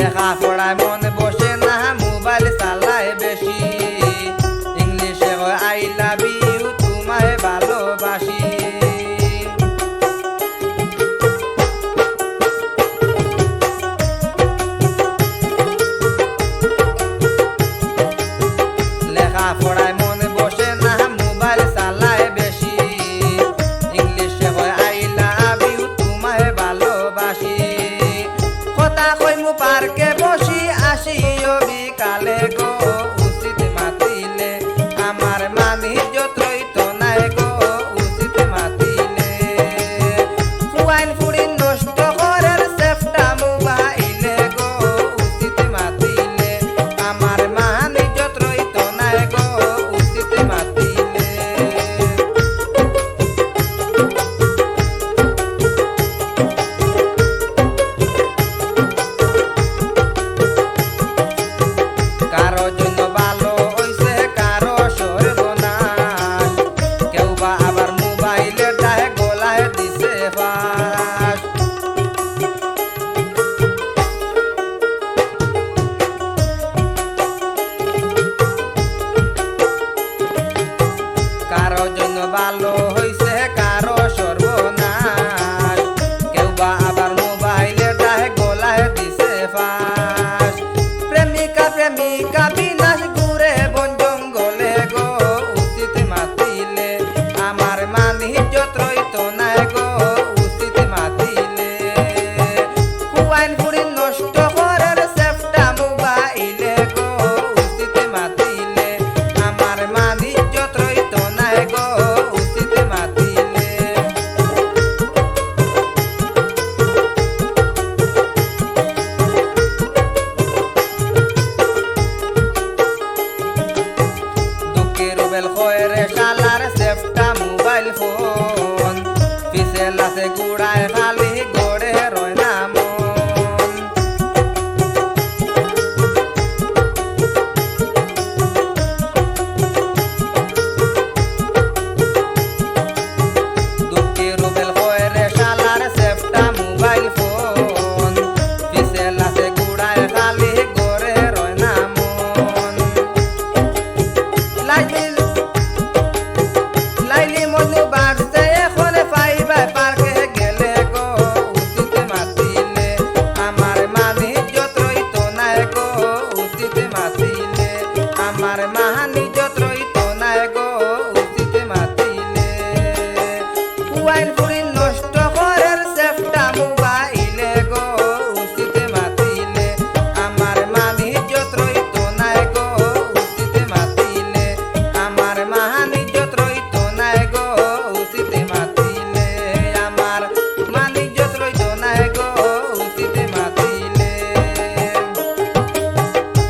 نه خاصوره من بوشه نه موبایل سال কইমু পার্কে বসি আসিও বিকালে গো। los হাতের কালার সেফটা মোবাইল ফোন পিছে লাসে গুড়ায় mare, mare.